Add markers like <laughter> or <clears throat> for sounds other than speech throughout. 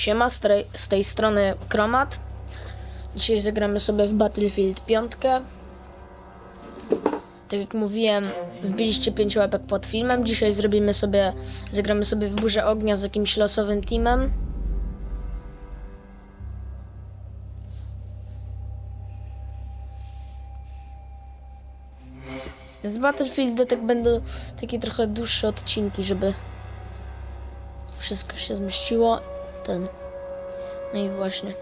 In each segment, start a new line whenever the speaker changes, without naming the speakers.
Siema, z, tej- strony Kromat. Dzisiaj zagramy sobie w Battlefield 5. Tak jak mówiłem, wbiliście 5 łapek pod filmem. Dzisiaj zrobimy sobie, zagramy sobie w Burzę Ognia z jakimś losowym teamem. Z Battlefield tak będą takie trochę dłuższe odcinki, żeby wszystko się zmieściło. Ten. No i właśnie.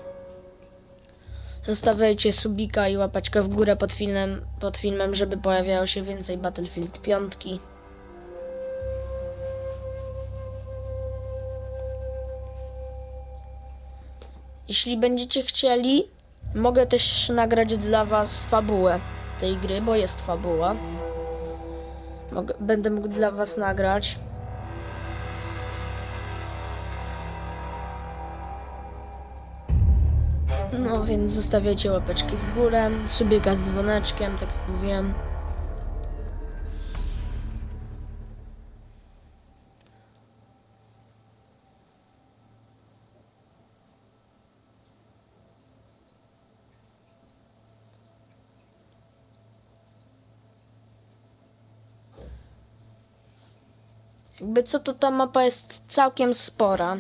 Zostawiajcie subika i łapaczkę w górę pod filmem, pod filmem, żeby pojawiało się więcej Battlefield 5. Jeśli będziecie chcieli, mogę też nagrać dla was fabułę tej gry, bo jest fabuła. Mogę, będę mógł dla was nagrać. No więc zostawiajcie łapeczki w górę, subika z dzwoneczkiem, tak jak mówiłem. Jakby co to ta mapa jest całkiem spora.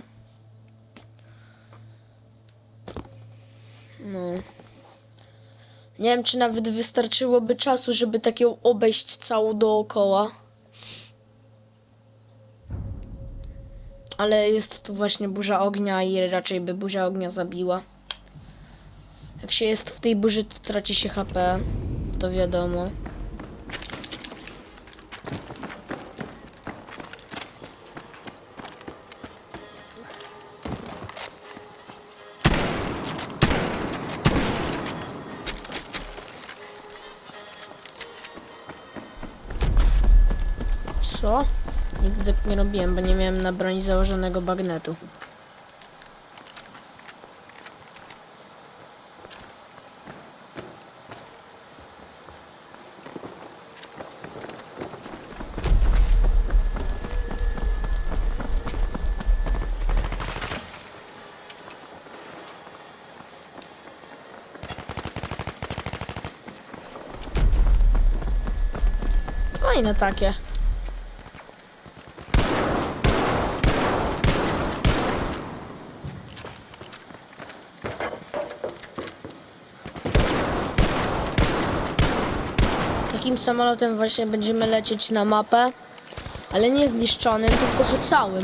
No. Nie wiem, czy nawet wystarczyłoby czasu, żeby tak ją obejść całą dookoła. Ale jest tu właśnie burza ognia i raczej by burza ognia zabiła. Jak się jest w tej burzy, to traci się HP. To wiadomo. Co? Nigdy tak nie robiłem, bo nie miałem na broni założonego bagnetu. Fajne takie. Takim samolotem właśnie będziemy lecieć na mapę, ale nie zniszczonym, tylko całym.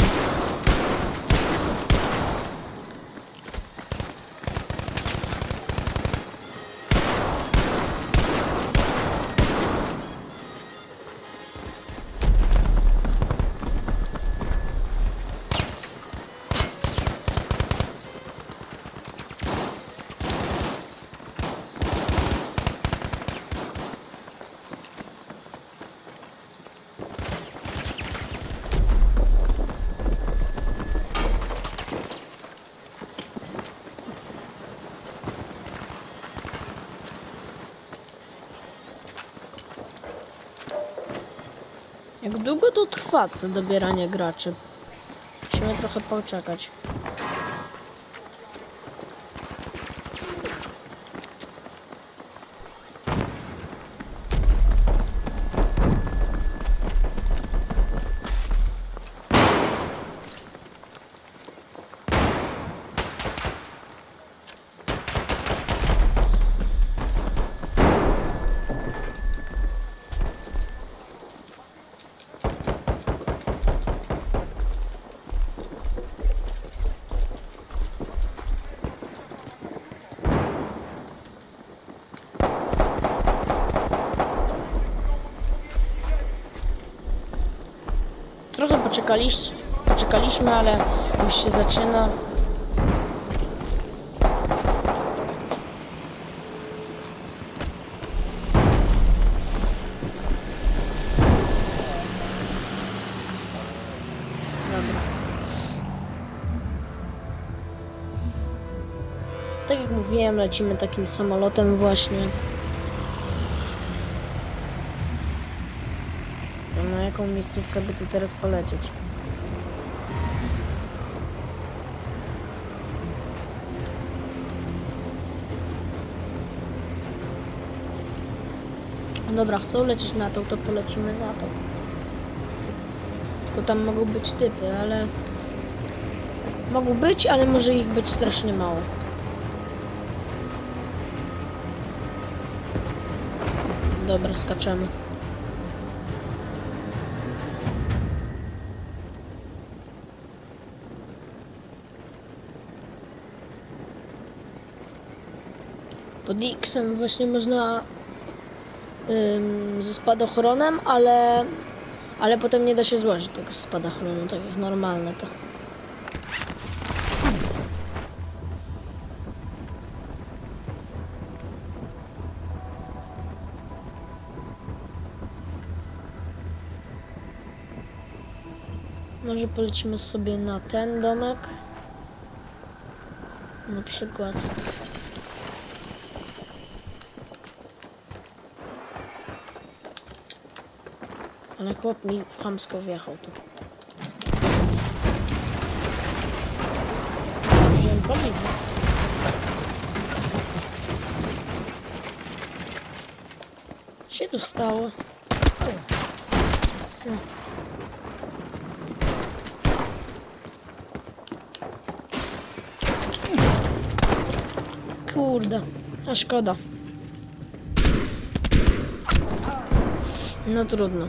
Długo to trwa, to dobieranie graczy? Musimy trochę poczekać. Trochę poczekaliście, poczekaliśmy, ale już się zaczyna. Tak jak mówiłem, lecimy takim samolotem właśnie. jaką miejscówkę by tu teraz polecieć. Dobra, chcą lecieć na tą, to polecimy na tą. Tylko tam mogą być typy, ale... Mogą być, ale może ich być strasznie mało. Dobra, skaczemy. Pod X-em właśnie można ym, ze spadochronem, ale ale potem nie da się złożyć tego spadochronu, tak jak normalne to. Może polecimy sobie na ten domek. Na przykład. Ale chłop mi chamsko wjechał tu. Wziąłem paliwo. Co się tu stało? No. Kurde, a szkoda. No trudno.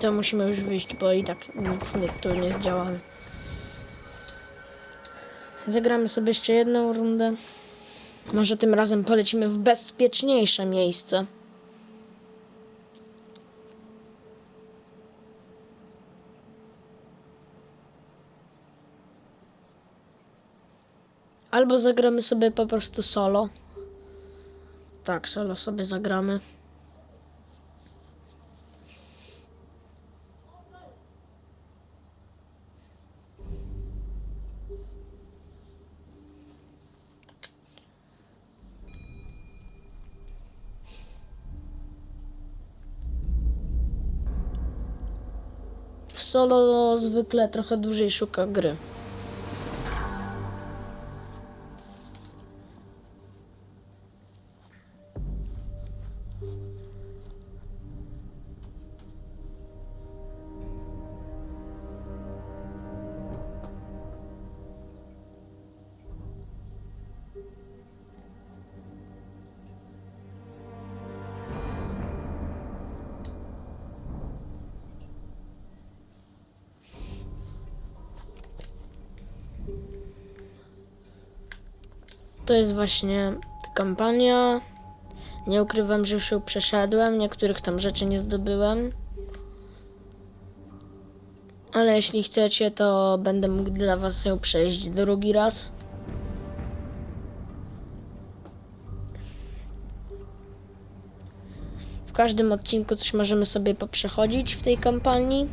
To musimy już wyjść, bo i tak nic nie, tu nie zdziałamy. Zagramy sobie jeszcze jedną rundę. Może tym razem polecimy w bezpieczniejsze miejsce. Albo zagramy sobie po prostu solo. Tak, solo sobie zagramy. Solo zwykle trochę dłużej szuka gry. To jest właśnie kampania. Nie ukrywam, że już ją przeszedłem. Niektórych tam rzeczy nie zdobyłem. Ale jeśli chcecie, to będę mógł dla was ją przejść drugi raz. W każdym odcinku coś możemy sobie poprzechodzić w tej kampanii.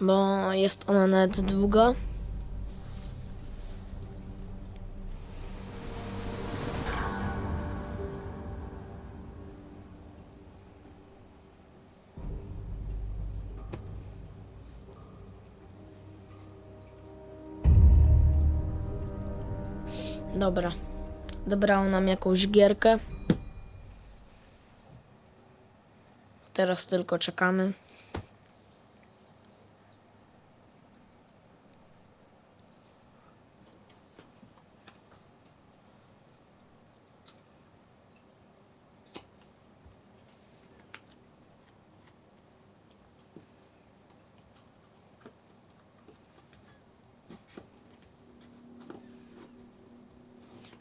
Bo jest ona nawet długa. Dobra. Dobrało nam jakąś gierkę. Teraz tylko czekamy.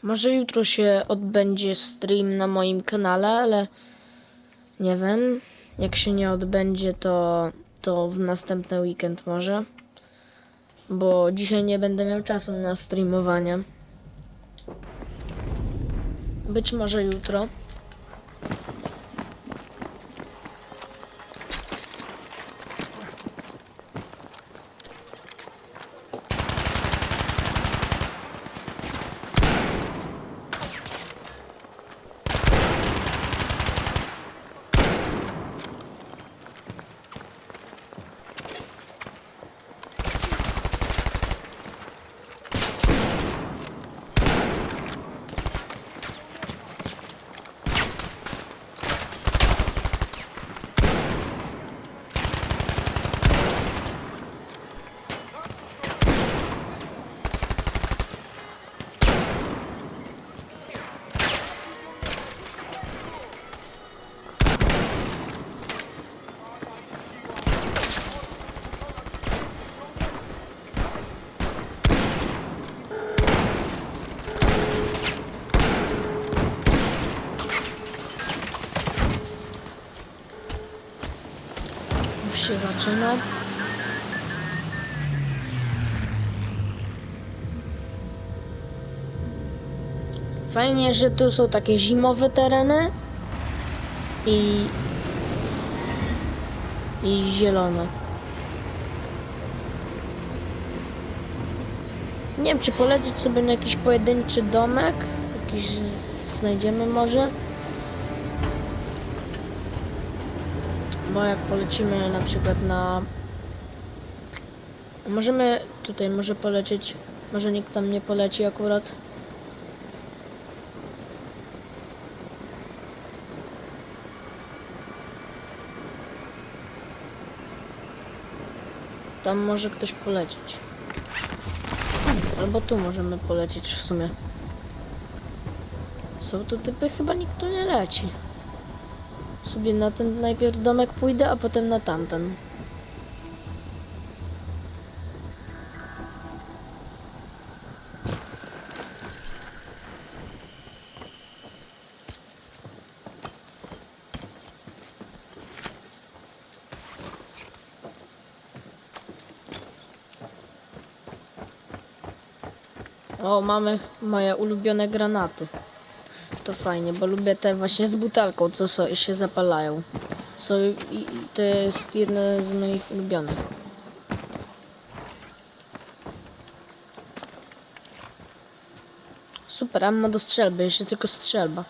Może jutro się odbędzie stream na moim kanale, ale nie wiem. Jak się nie odbędzie, to, to w następny weekend może. Bo dzisiaj nie będę miał czasu na streamowanie. Być może jutro. Się zaczyna. Fajnie, że tu są takie zimowe tereny i i zielone. Nie wiem, czy polecieć sobie na jakiś pojedynczy domek. Jakiś znajdziemy może. Bo jak polecimy na przykład na... Możemy tutaj może polecieć. Może nikt tam nie poleci akurat. Tam może ktoś polecieć. Albo tu możemy polecieć w sumie. Są tu typy, chyba nikt tu nie leci. Sobie na ten najpierw domek pójdę, a potem na tamten. O, mamy moje ulubione granaty. To fajnie, bo lubię te właśnie z butelką, co się zapalają. So, i, i to jest jedne z moich ulubionych. Super, ammo do strzelby, jeszcze tylko strzelba.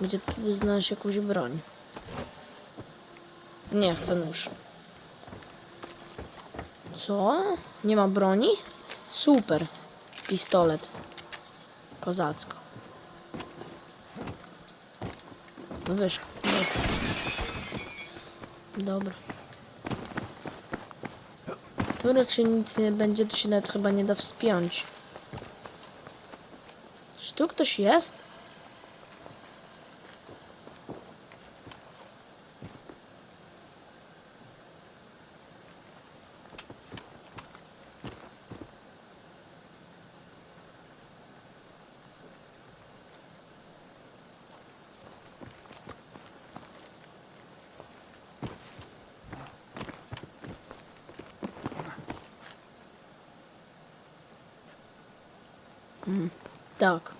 Gdzie tu znaleźć jakąś broń? Nie, chcę nóż. Co? Nie ma broni? Super. Pistolet. Kozacko. No wiesz, wiesz. Dobra. Tu raczej nic nie będzie, tu się nawet chyba nie da wspiąć. Czy tu ktoś jest? Tak.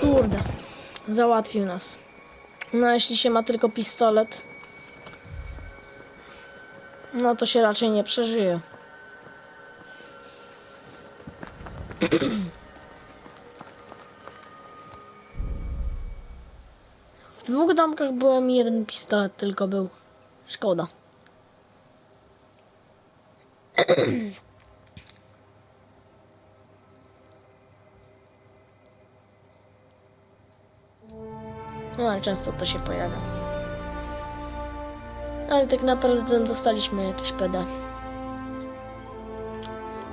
Kurde, załatwił nas. No, jeśli się ma tylko pistolet, no to się raczej nie przeżyje. <clears throat> domkach byłem jeden pistolet tylko był. Szkoda. <clears throat> No ale często to się pojawia. Ale tak naprawdę dostaliśmy jakieś PD.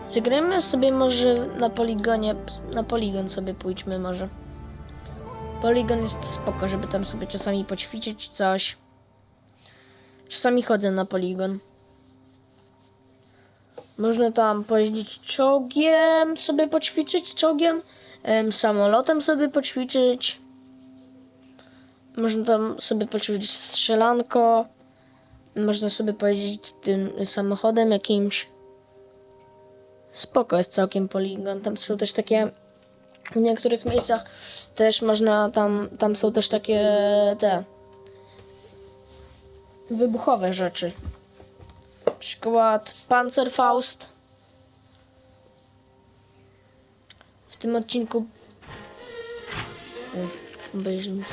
Zagrajmy sobie może na poligonie, na poligon sobie pójdźmy może. Poligon jest spoko, żeby tam sobie czasami poćwiczyć coś. Czasami chodzę na poligon. Można tam pojeździć czołgiem, sobie poćwiczyć czołgiem, em, samolotem sobie poćwiczyć. Można tam sobie poćwiczyć strzelanko. Można sobie pojeździć tym samochodem jakimś. Spoko jest całkiem poligon. Tam są też takie w niektórych miejscach też można tam, tam są też takie te wybuchowe rzeczy. Na przykład Panzerfaust. W tym odcinku Mm, obejrzymy.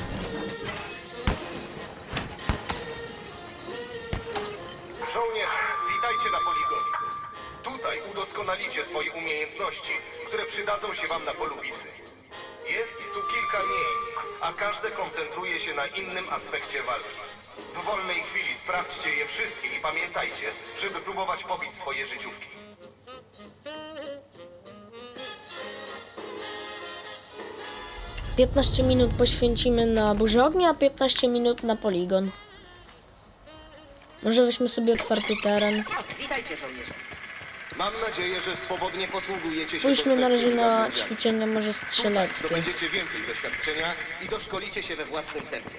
Udoskonalicie swoje umiejętności, które przydadzą się wam na polu bitwy. Jest tu kilka miejsc, a każde koncentruje się na innym aspekcie walki. W wolnej chwili sprawdźcie je wszystkie i pamiętajcie, żeby próbować pobić swoje życiówki.
Piętnaście minut poświęcimy na burzę ognia, a 15 minut na poligon. Może weźmy sobie otwarty teren.
Witajcie żołnierze.
Mam nadzieję, że swobodnie posługujecie się
Pójdźmy na razie na
narzędziami.
ćwiczenia może strzeleckie.
Zdobędziecie więcej doświadczenia i doszkolicie się we własnym tempie.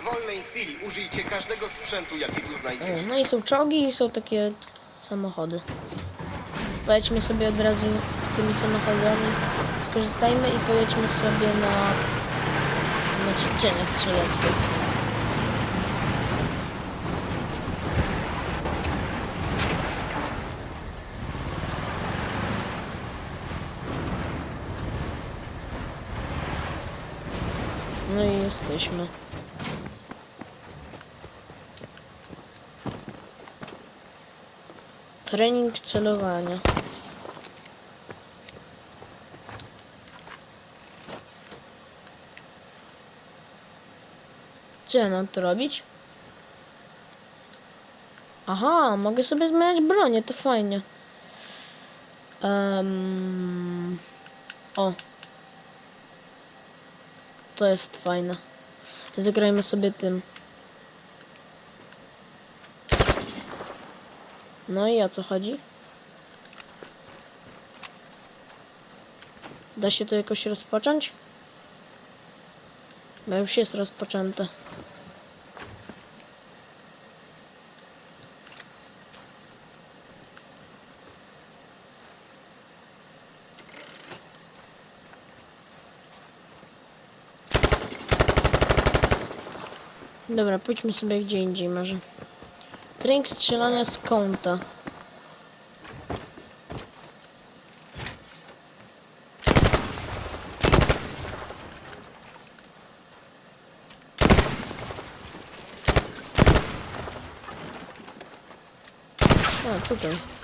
W wolnej chwili użyjcie każdego sprzętu, jaki tu
O,
znajdziecie.
No i są czołgi i są takie samochody. Pojedźmy sobie od razu tymi samochodami. Skorzystajmy i pojedźmy sobie na, na ćwiczenia strzeleckie. No i jesteśmy. Trening celowania. Co ja mam tu robić? Aha, mogę sobie zmieniać bronię, to fajnie. Em, o. To jest fajne. Zagrajmy sobie tym. No i o co chodzi? Da się to jakoś rozpocząć? Bo już jest rozpoczęte. Dobra, pójdźmy sobie gdzie indziej może. Trening strzelania z kąta. Tutaj.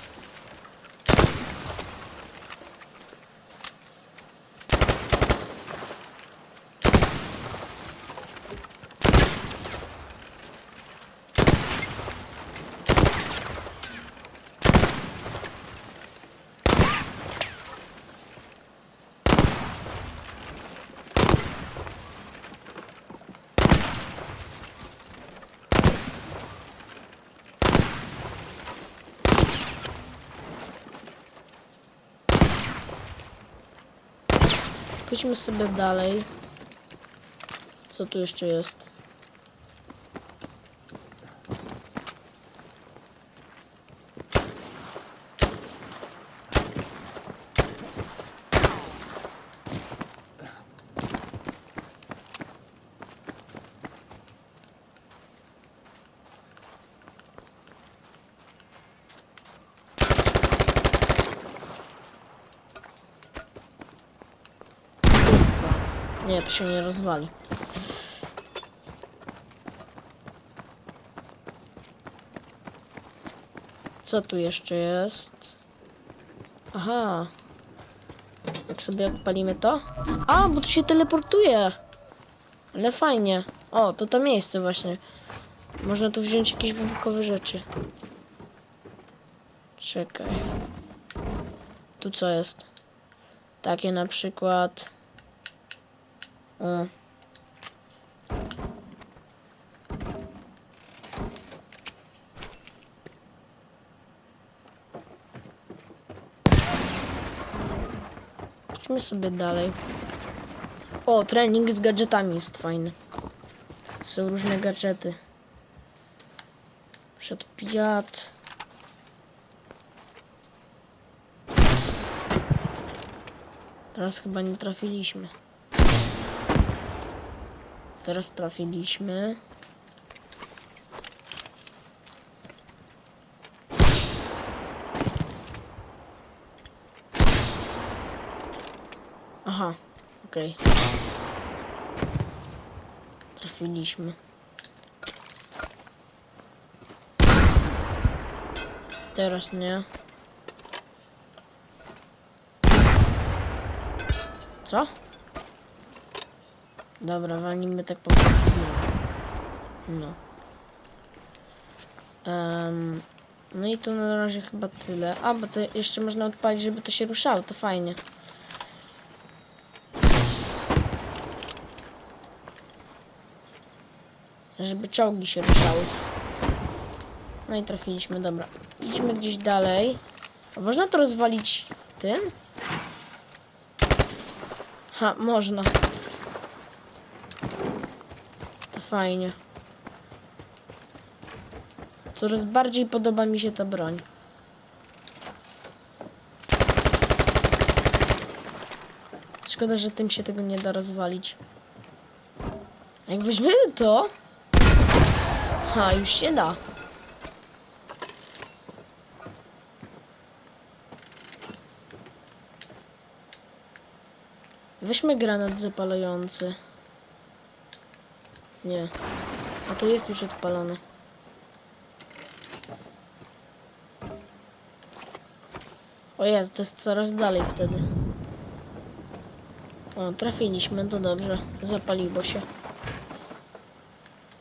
Pójdźmy sobie dalej. Co tu jeszcze jest? Nie, to się nie rozwali. Co tu jeszcze jest? Aha. Jak sobie odpalimy to? A, bo tu się teleportuje. Ale fajnie. O, to to miejsce właśnie. Można tu wziąć jakieś wybuchowe rzeczy. Czekaj. Tu co jest? Takie na przykład. Idźmy sobie dalej. O, trening z gadżetami jest fajny. Są różne gadżety. Przedpijat. Teraz chyba nie trafiliśmy. Teraz trafiliśmy. Aha, okej. Trafiliśmy. Teraz nie. Co? Dobra, walnijmy tak po prostu. No. Em, no i to na razie chyba tyle. A, bo to jeszcze można odpalić, żeby to się ruszało, to fajnie. Żeby czołgi się ruszały. No i trafiliśmy, dobra. Idźmy gdzieś dalej. A można to rozwalić tym? Ha, można. To fajnie. Coraz bardziej podoba mi się ta broń. Szkoda, że tym się tego nie da rozwalić. Jak weźmiemy to... Ha, już się da. Weźmy granat zapalający. Nie. A to jest już odpalony. O jest, to jest coraz dalej wtedy. O, trafiliśmy, to dobrze. Zapaliło się.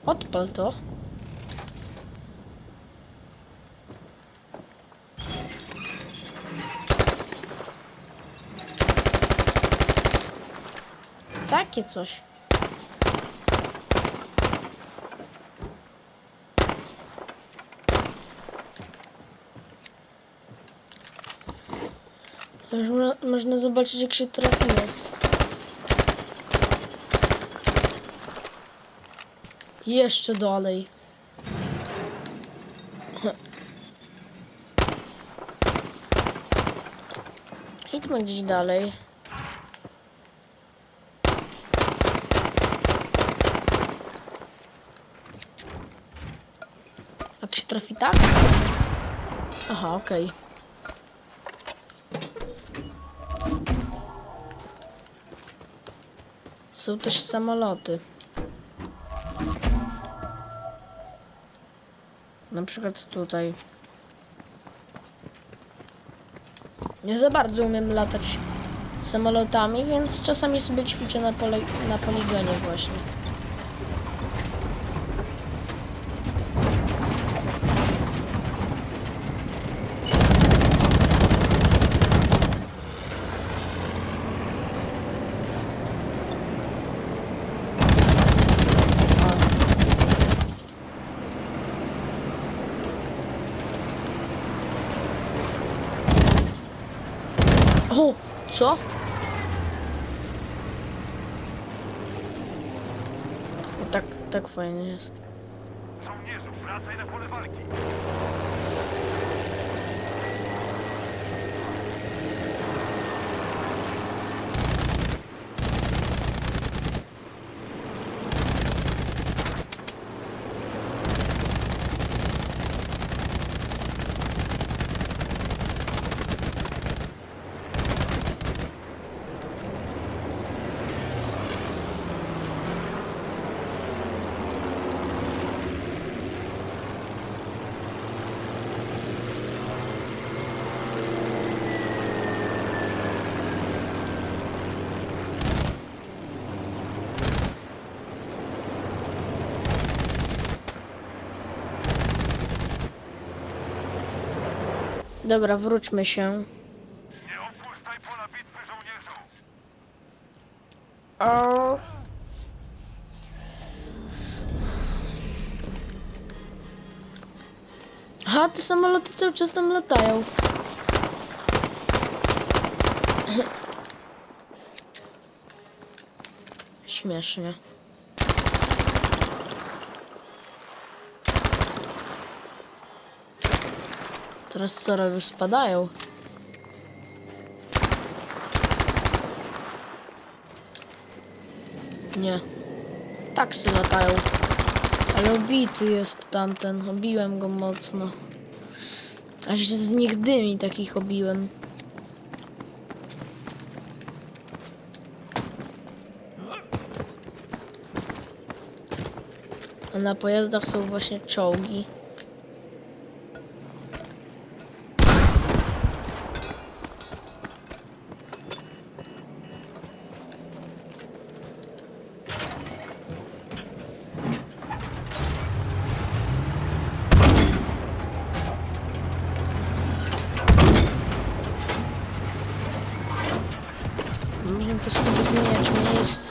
Odpal to. Takie coś. Można, można zobaczyć jak się trafiło. Jeszcze dalej. Idźmy gdzieś dalej. Jak się trafi tak? Aha, okej. Są też samoloty. Na przykład tutaj. Nie za bardzo umiem latać samolotami, więc czasami sobie ćwiczę na, pole na poligonie właśnie. Co? Tak, tak fajnie jest.
Żołnierzu, wracaj na pole walki.
Dobra, wróćmy się.
Nie opuszczaj pola bitwy, żołnierzu.
O. Aha, te samoloty cały czas tam latają. Śmiesznie. Teraz co robią? Spadają. Nie. Taksy latają. Ale obity jest tamten. Obiłem go mocno. Aż się z nich dymi takich obiłem. A na pojazdach są właśnie czołgi. Można też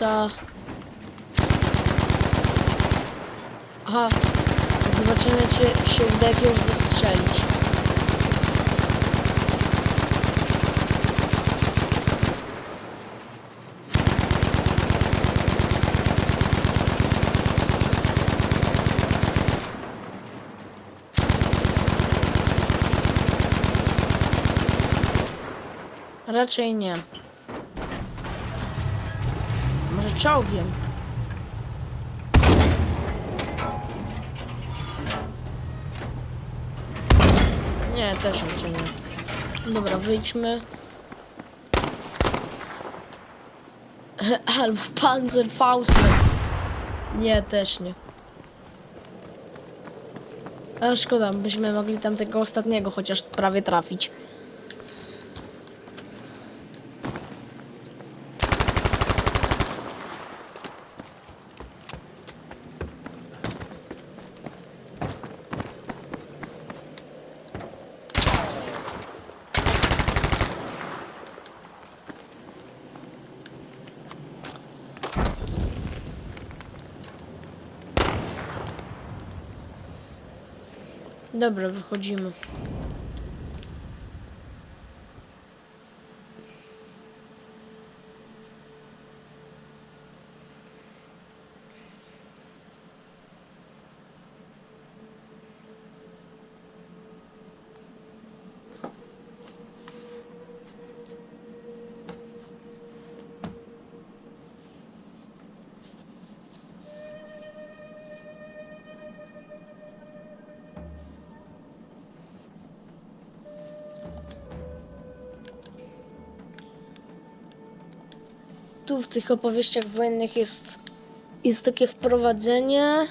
miejsca. Aha, zobaczymy, czy się uda jakiegoś zastrzelić. Raczej nie. Czołgiem? Nie, też nie. Dobra, wyjdźmy. <laughs> Albo Panzerfaustem. Nie, też nie. A szkoda, byśmy mogli tam tego ostatniego chociaż prawie trafić. Dobra, wychodzimy. Tu w tych opowieściach wojennych jest, jest takie wprowadzenie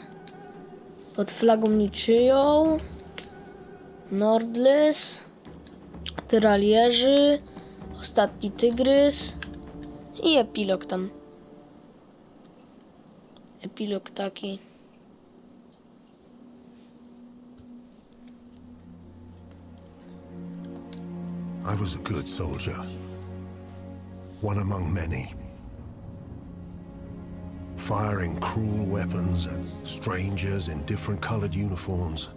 pod flagą niczyją. Nordlys, Tyralierzy, Ostatni Tygrys i epilog tam. Epilog taki.
I was a good soldier. One among many. Firing cruel weapons at strangers in different colored uniforms.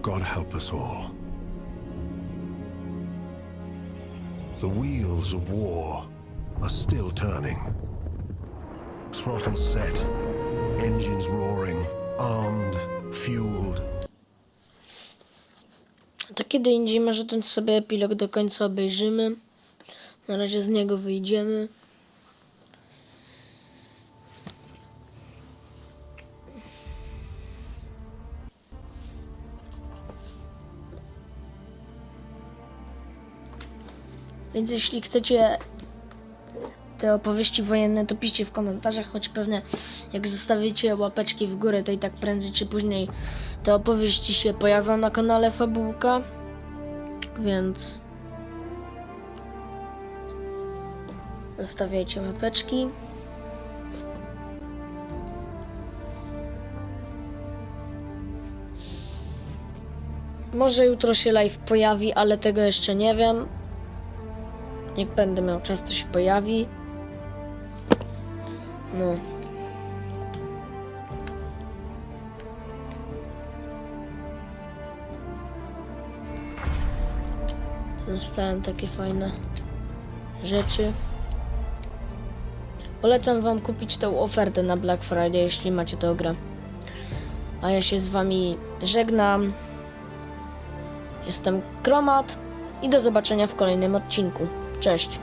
God help us all. The wheels of war are still turning. Throttles set, engines roaring, armed, fueled,
To kiedy indziej może ten sobie epilog do końca obejrzymy. Na razie z niego wyjdziemy. Więc jeśli chcecie te opowieści wojenne, to piszcie w komentarzach, choć pewnie jak zostawicie łapeczki w górę, to i tak prędzej czy później te opowieści się pojawią na kanale Fabułka. Więc zostawiajcie łapeczki. Może jutro się live pojawi, ale tego jeszcze nie wiem. Jak będę miał czas, to się pojawi. No. Dostałem takie fajne rzeczy. Polecam wam kupić tą ofertę na Black Friday, jeśli macie tę grę. A ja się z wami żegnam. Jestem Kromat i do zobaczenia w kolejnym odcinku. Cześć.